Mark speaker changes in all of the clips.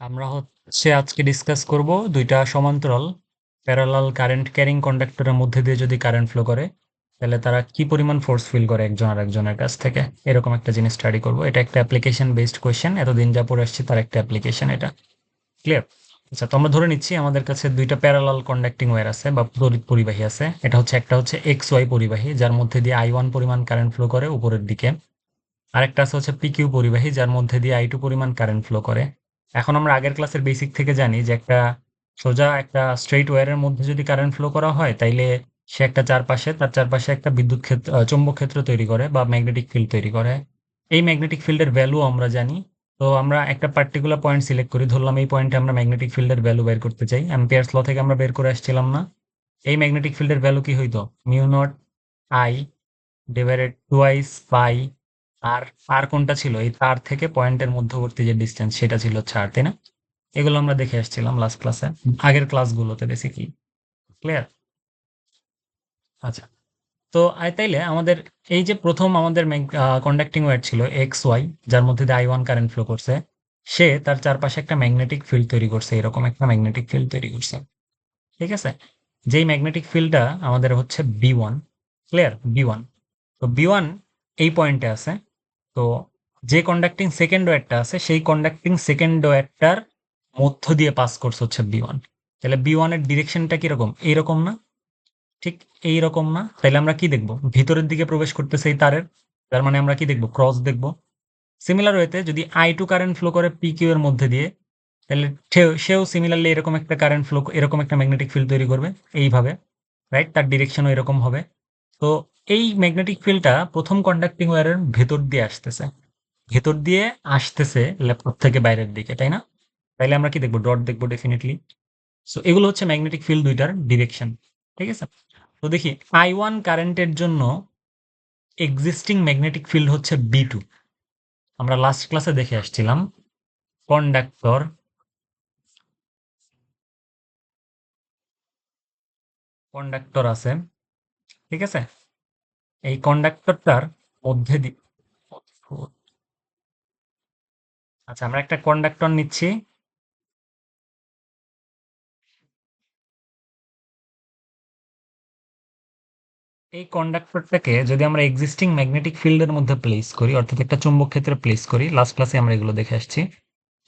Speaker 1: আমরা হচ্ছে আজকে ডিসকাস করব দুইটা সমান্তরাল প্যারালাল কারেন্ট ক্যারিং কন্ডাক্টরের মধ্যে দিয়ে যদি কারেন্ট ফ্লো করে, তাহলে তারা কি পরিমাণ ফোর্স ফিল করে একজন আর একজনের কাছ থেকে? এরকম একটা জিনিস স্টাডি করব। এটা একটা অ্যাপ্লিকেশন বেসড কোয়েশ্চেন এতদিন যা পড়ে আসছি তার একটা অ্যাপ্লিকেশন এটা। ক্লিয়ার আচ্ছা তো আমরা ধরে নিচ্ছি আমাদের কাছে দুইটা প্যারালাল কন্ডাক্টিং ওয়্যার আছে বা তড়িৎ পরিবাহী আছে। এটা হচ্ছে একটা হচ্ছে এক্স ওয়াই পরিবাহী, যার মধ্যে দিয়ে আই ওয়ান পরিমাণ কারেন্ট ফ্লো করে উপরের দিকে। আরেকটা আছে হচ্ছে পিকিউ পরিবাহী, যার মধ্যে দিয়ে আই টু পরিমাণ কারেন্ট ফ্লো করে। এখন আমরা আগের ক্লাসের বেসিক থেকে জানি যে একটা সোজা একটা স্ট্রেইট ওয়্যারের মধ্যে যদি কারেন্ট ফ্লো করা হয়, তাইলে সে একটা চারপাশে, তার চারপাশে একটা বিদ্যুৎ ক্ষেত্র চৌম্বক ক্ষেত্র তৈরি করে বা ম্যাগনেটিক ফিল্ড তৈরি করে। এই ম্যাগনেটিক ফিল্ডের ভ্যালু আমরা জানি। তো আমরা একটা পার্টিকুলার পয়েন্ট সিলেক্ট করি, ধরলাম এই পয়েন্টে আমরা ম্যাগনেটিক ফিল্ডের ভ্যালু বের করতে চাই। অ্যাম্পিয়ার্স ল থেকে আমরা বের করে আসছিলাম না। এই ম্যাগনেটিক ফিল্ডের ভ্যালু কি হইতো? Mu naught I divided twice pi R আর কোনটা ছিল? এই তার থেকে পয়েন্টের মধ্যবর্তী যে ডিস্টেন্স সেটা ছিল হচ্ছে আর তাই না? এগুলো আমরা দেখে আসছিলাম লাস্ট ক্লাসে আগের ক্লাসগুলোতে বেসিকলি ক্লিয়ার আচ্ছা। তো আই, তাইলে আমাদের এই যে প্রথম আমাদের কন্ডাক্টিং ওয়্যার ছিল এক্স ওয়াই যার মধ্যে দিয়ে আই ওয়ান কারেন্ট ফ্লো করছে, সে তার চারপাশে একটা ম্যাগনেটিক ফিল্ড তৈরি করছে, এরকম একটা ম্যাগনেটিক ফিল্ড তৈরি করছে। ঠিক আছে? যেই ম্যাগনেটিক ফিল্ডটা আমাদের হচ্ছে B one clear B one তো বি ওয়ান এই পয়েন্টে আছে। তো যে কন্ডাক্টিং সেকেন্ড ওয়্যারটা আছে, সেই কন্ডাক্টিং সেকেন্ড ওয়্যারটার মধ্য দিয়ে পাস করছে হচ্ছে বি ওয়ান তাহলে বি ওয়ানের ডিরেকশনটা কীরকম? এইরকম না? ঠিক এই রকম না? তাহলে আমরা কি দেখব? ভিতরের দিকে প্রবেশ করতেছে এই তারের, তার মানে আমরা কি দেখব? ক্রস দেখব। সিমিলার ওয়েতে যদি আই টু কারেন্ট ফ্লো করে পি কিউ এর মধ্যে দিয়ে, তাহলে সেও সিমিলারলি এরকম একটা কারেন্ট ফ্লো এরকম একটা ম্যাগনেটিক ফিল্ড তৈরি করবে, এইভাবে রাইট তার ডিরেকশনও এরকম হবে। তো এই ম্যাগনেটিক ফিল্ডটা প্রথম কন্ডাক্টিং ওয়্যারের ভেতর দিয়ে আসতেছে। ভেতর দিয়ে আসতেছে ল্যাপটপ থেকে বাইরের দিকে, তাই না? তাইলে আমরা কি দেখব? ডট দেখব ডেফিনেটলি সো এগুলো হচ্ছে ম্যাগনেটিক ফিল্ড দুইটার ডিরেকশন ঠিক আছে? তো দেখি আই ওয়ান কারেন্টের জন্য এক্সিস্টিং ম্যাগনেটিক ফিল্ড হচ্ছে বি টু আমরা লাস্ট ক্লাসে দেখে আসছিলাম কন্ডাক্টর কন্ডাক্টর আছে, ঠিক আছে? এই কন্ডাক্টরটার মধ্যে দি আচ্ছা আমরা একটা কন্ডাক্টর নিচ্ছি। এই কন্ডাক্টরটাকে যদি আমরা এক্সিস্টিং ম্যাগনেটিক ফিল্ডের মধ্যে প্লেস করি, অর্থাৎ একটা চুম্বক ক্ষেত্রে প্লেস করি লাস্ট ক্লাসে আমরা এগুলো দেখে আসছি,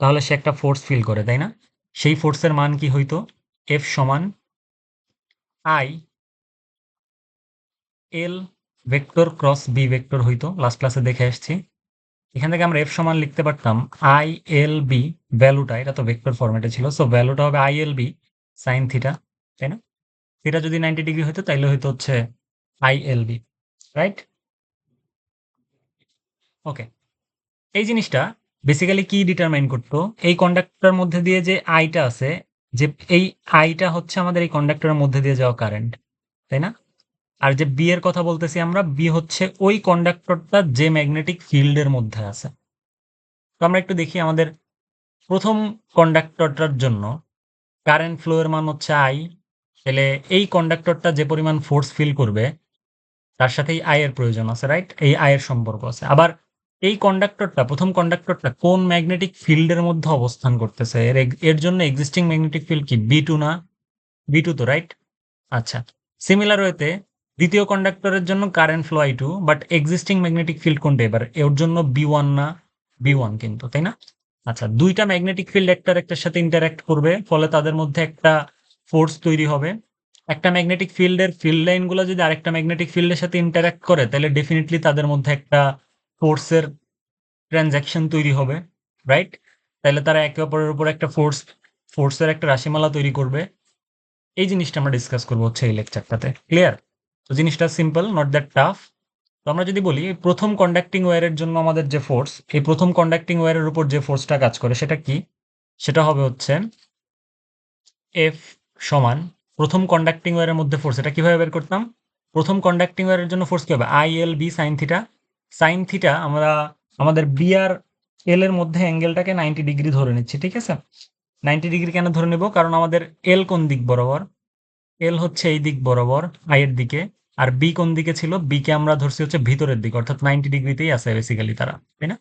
Speaker 1: তাহলে সে একটা ফোর্স ফিল করে, তাই না? সেই ফোর্সের মান কি হইতো? এফ সমান I L vector cross B vector হইতো লাস্ট ক্লাসে দেখে আসছি। এখান থেকে আমরা এফ সমান লিখতে পারতাম আই এল বি ভ্যালুটা, এটা তো ভেক্টর ফরম্যাটে ছিল সো ভ্যালুটা হবে I L B sine theta তাই না? থিটা যদি নাইনটি ডিগ্রি হতো তাইলে হয়তো হচ্ছে I L B right okay এই জিনিসটা বেসিক্যালি কি ডিটারমাইন করতো? এই কন্ডাক্টরের মধ্যে দিয়ে যে আইটা আছে, যে এই আইটা হচ্ছে আমাদের এই কন্ডাক্টরের মধ্যে দিয়ে যাওয়া কারেন্ট তাই না? আর যে বি এর কথা বলতেছি আমরা বি হচ্ছে ওই কন্ডাক্টরটা যে ম্যাগনেটিক ফিল্ডের মধ্যে আছে। তো আমরা একটু দেখি আমাদের প্রথম কন্ডাক্টরটার জন্য কারেন্ট ফ্লো এর মান হচ্ছে আই তাহলে এই কন্ডাক্টরটা যে পরিমাণ ফোর্স ফিল করবে, তার সাথে এই আয়ের প্রয়োজন আছে রাইট এই আয়ের সম্পর্ক আছে। আবার এই কন্ডাক্টরটা প্রথম কন্ডাক্টরটা কোন ম্যাগনেটিক ফিল্ডের মধ্যে অবস্থান করতেছে? এর এর জন্য এক্সিস্টিং ম্যাগনেটিক ফিল্ড কি? বি টু না? বি টু তো রাইট আচ্ছা। সিমিলার ওয়েতে দ্বিতীয় কন্ডাক্টরের জন্য current flow I two but existing magnetic field কোনটা এবার? এর জন্য বি ওয়ান না বি ওয়ান কিন্তু, তাই না? আচ্ছা দুইটা ম্যাগনেটিক ফিল্ড একটার একটার সাথে ইন্টারঅ্যাক্ট করবে, ফলে তাদের মধ্যে একটা ফোর্স তৈরি হবে। একটা ম্যাগনেটিক ফিল্ডের ফিল্ড লাইনগুলো যদি আরেকটা ম্যাগনেটিক ফিল্ডের সাথে ইন্টারঅ্যাক্ট করে, তাহলে ডেফিনেটলি তাদের মধ্যে একটা ফোর্সের ট্রানজ্যাকশন তৈরি হবে রাইট তাহলে তারা একে অপরের উপর একটা ফোর্স ফোর্সের একটা রাশিমালা তৈরি করবে। এই জিনিসটা আমরা ডিসকাস করব হচ্ছে এই লেকচারটাতে ক্লিয়ার তো জিনিসটা সিম্পল নট দ্যাট টাফ তো আমরা যদি বলি প্রথম কন্ডাক্টিং ওয়ারের জন্য আমাদের যে ফোর্স এই প্রথম কন্ডাক্টিং ওয়ারের উপর যে ফোর্সটা কাজ করে, সেটা কি? সেটা হবে হচ্ছে এফ সমান, প্রথম কন্ডাক্টিং ওয়ারের মধ্যে ফোর্স এটা কীভাবে বের করতাম? প্রথম কন্ডাক্টিং ওয়ারের জন্য ফোর্স কী হবে? I L B sine theta sine theta আমরা, আমাদের বি আর এল এর মধ্যে অ্যাঙ্গেলটাকে নাইনটি ডিগ্রি ধরে নিচ্ছি, ঠিক আছে? নাইনটি ডিগ্রি কেন ধরে নেব? কারণ আমাদের এল কোন দিক বরাবর? এল হচ্ছে এই দিক বরাবর আই এর দিকে, আর বি কোন দিকে ছিল? বি কে আমরা ধরছি হচ্ছে ভিতরের দিকে, অর্থাৎ নাইনটি ডিগ্রিতেই আছে বেসিক্যালি তারা, তাই না?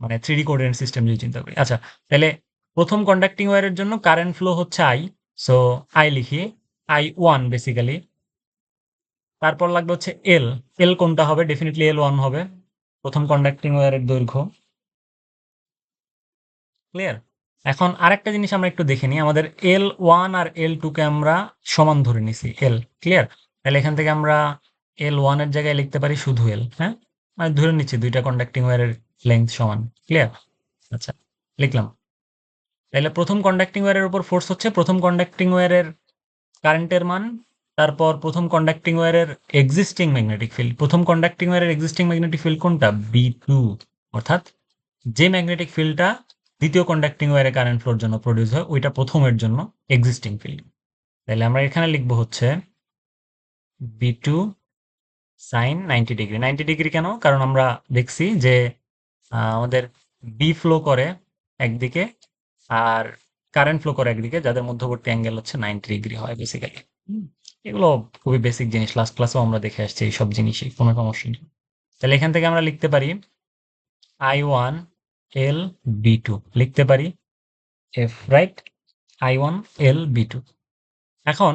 Speaker 1: মানে থ্রি ডি কোঅর্ডিনেট সিস্টেম যদি চিন্তা করি। আচ্ছা তাহলে প্রথম কন্ডাক্টিং ওয়ারের জন্য কারেন্ট ফ্লো হচ্ছে আই সো আই লিখি আই ওয়ান বেসিক্যালি তারপর লাগবে হচ্ছে এল এল কোনটা হবে? ডেফিনেটলি এল ওয়ান হবে, প্রথম কন্ডাক্টিং ওয়ারের দৈর্ঘ্য। ক্লিয়ার এখন আরেকটা জিনিস আমরা একটু দেখে নিই। আমাদের এল ওয়ান আর এল টুকে আমরা সমান ধরে নিছি। এল ক্লিয়ার তাহলে এখান থেকে আমরা এল ওয়ানের জায়গায় লিখতে পারি শুধু এল হ্যাঁ? মানে ধরে নিচ্ছি দুইটা কন্ডাক্টিং ওয়্যারের লেন্থ সমান ক্লিয়ার আচ্ছা লিখলাম। তাহলে প্রথম কন্ডাক্টিং ওয়্যারের উপর ফোর্স হচ্ছে প্রথম কন্ডাক্টিং ওয়্যারের কারেন্টের মান, তারপর প্রথম কন্ডাক্টিং ওয়্যারের এক্সিস্টিং ম্যাগনেটিক ফিল্ড প্রথম কন্ডাক্টিং ওয়্যারের এক্সিস্টিং ম্যাগনেটিক ফিল্ড কোনটা? বি টু অর্থাৎ যে ম্যাগনেটিক ফিল্ডটা দ্বিতীয় কন্ডাক্টিং ওয়্যারে কারেন্ট ফ্লোর জন্য প্রডিউস হয়, ওইটা প্রথমের জন্য এক্সিস্টিং ফিল্ড তাহলে আমরা এখানে লিখব হচ্ছে B two sine ninety degree ninety degree কেন? কারণ আমরা দেখছি যে আমাদের বি ফ্লো করে একদিকে আর কারেন্ট ফ্লো করে একদিকে, যাদের মধ্যবর্তী অ্যাঙ্গেল হচ্ছে নাইনটি ডিগ্রি হয় বেসিক্যালি এগুলো খুবই বেসিক জিনিস। লাস্ট ক্লাসেও আমরা দেখে আসছি এই সব জিনিসই, কোনো সমস্যা নেই। তাহলে এখান থেকে আমরা লিখতে পারি I one L B two লিখতে পারি F right I one L B two এখন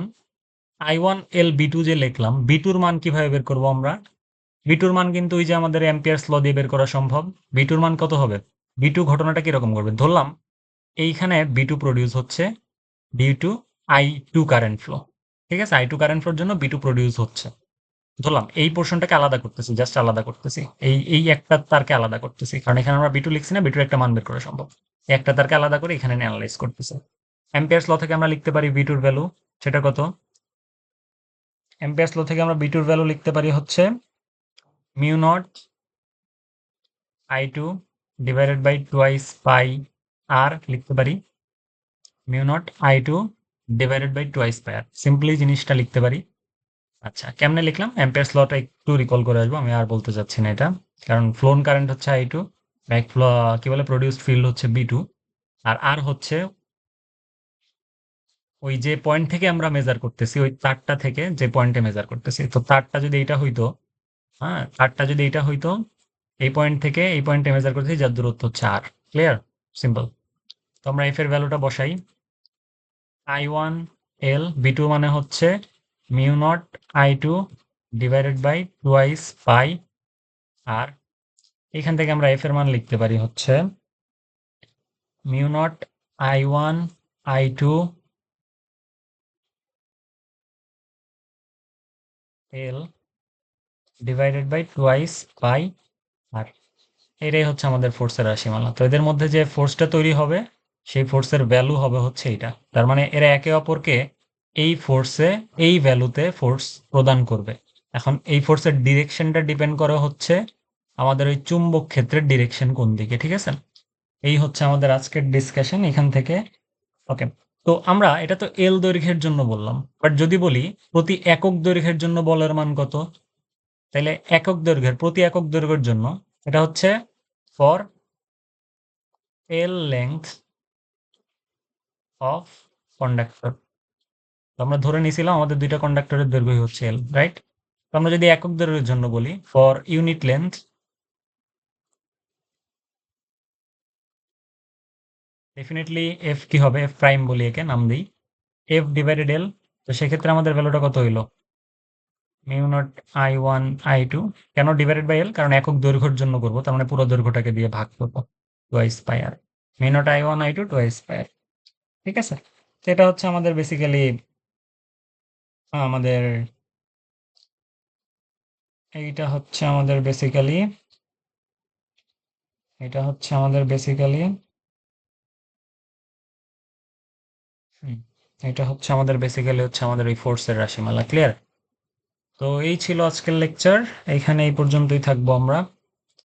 Speaker 1: I one L B two যে লিখলাম বি টুর মান কীভাবে বের করব আমরা? বি টুর মান কিন্তু ওই যে আমাদের অ্যাম্পিয়ার্স ল দিয়ে বের করা সম্ভব। বি টুর মান কত হবে? বি টু ঘটনাটা কীরকম করবে ধরলাম এইখানে বি টু প্রডিউস হচ্ছে B two I two current flow ঠিক আছে? আই টু কারেন্ট ফ্লোর জন্য বি টু প্রডিউস হচ্ছে। ধরলাম, এই পোর্শনটাকে আলাদা করতেছি জাস্ট আলাদা করতেছি। এই এই একটা তারকে আলাদা করতেছি, কারণ এখানে আমরা বিটু লিখছি না বিটুর একটা মান বের করা সম্ভব। একটা তারকে আলাদা করে এখানে অ্যানালাইজ করতেছি। অ্যাম্পিয়ার্স ল থেকে আমরা লিখতে পারি বিটুর ভ্যালু সেটা কত? অ্যাম্পিয়ার্স ল থেকে আমরা বিটুর ভ্যালু লিখতে পারি হচ্ছে mu naught I two divided by twice pi R লিখতে পারি mu naught I two divided by twice pi R simply জিনিসটা লিখতে পারি। আচ্ছা কেমনে লিখলাম? অ্যাম্পিয়ার্স লটা একটু রিকল করে আসব, আমি আর বলতে চাচ্ছি না এটা। কারণ ফ্লোন কারেন্ট হচ্ছে আই টু ব্যাক ফ্লো কি বলে প্রডিউসড ফিল্ড হচ্ছে বি টু আর আর হচ্ছে ওই যে পয়েন্ট থেকে আমরা মেজার করতেছি, ওই তারটা থেকে যে পয়েন্টে মেজার করতেছি। তো তারটা যদি এইটা হইতো হ্যাঁ তারটা যদি এইটা হইতো, এই পয়েন্ট থেকে এই পয়েন্টে মেজার করতেছি, যার দূরত্ব হচ্ছে আর ক্লিয়ার সিম্পল তো আমরা এফ এর ভ্যালুটা বসাই। I one L B two মানে হচ্ছে naught I two divided by twice pi R এখান থেকে আমরা এফ এর মান লিখতে পারি হচ্ছে mu naught I one I two L divided by twice pi R এটাই হচ্ছে আমাদের ফোর্সের রাশিমালা। তো এদের মধ্যে যে ফোর্সটা তৈরি হবে, সেই ফোর্সের ভ্যালু হবে হচ্ছে এটা তার মানে এরা একে অপরকে এই ফোর্সে এই ভ্যালুতে ফোর্স প্রদান করবে। এখন এই ফোর্সের ডিরেকশনটা ডিপেন্ড করে হচ্ছে আমাদের ওই চুম্বক ক্ষেত্রের ডিরেকশন কোন দিকে, ঠিক আছে? এই হচ্ছে আমাদের আজকের ডিসকাশন এখান থেকে। ওকে তো আমরা, এটা তো এল দৈর্ঘ্যের জন্য বললাম বাট যদি বলি প্রতি একক দৈর্ঘ্যের জন্য বলের মান কত? তাহলে একক দৈর্ঘ্যের, প্রতি একক দৈর্ঘ্যের জন্য এটা হচ্ছে for L length of conductor আমরা ধরে নিয়েছিলাম আমাদের দুইটা কন্ডাক্টরের দৈর্ঘ্যই হচ্ছে এল রাইট তো আমরা যদি একক দৈর্ঘ্যের জন্য বলি for unit length definitely F কি হবে? এফ প্রাইম বলি একে, নাম দিই। এফ ডিভাইডেড এল তো সেক্ষেত্রে আমাদের ভ্যালুটা কত হইল? Mu naught I one, I two. কেন ডিভাইডেড বাই এল কারণ একক দৈর্ঘ্যের জন্য করব, তার মানে পুরো দৈর্ঘ্যটাকে দিয়ে ভাগ করব। Twice R mu naught I one, I two twice R ঠিক আছে? তো এটা হচ্ছে আমাদের বেসিক্যালি আমাদের এইটা হচ্ছে আমাদের বেসিক্যালি এটা হচ্ছে আমাদের বেসিক্যালি এটা হচ্ছে আমাদের বেসিক্যালি হচ্ছে আমাদের এই ফোর্সের রাশিমালা ক্লিয়ার তো এই ছিল আজকের লেকচার এখানে এই পর্যন্তই থাকব আমরা।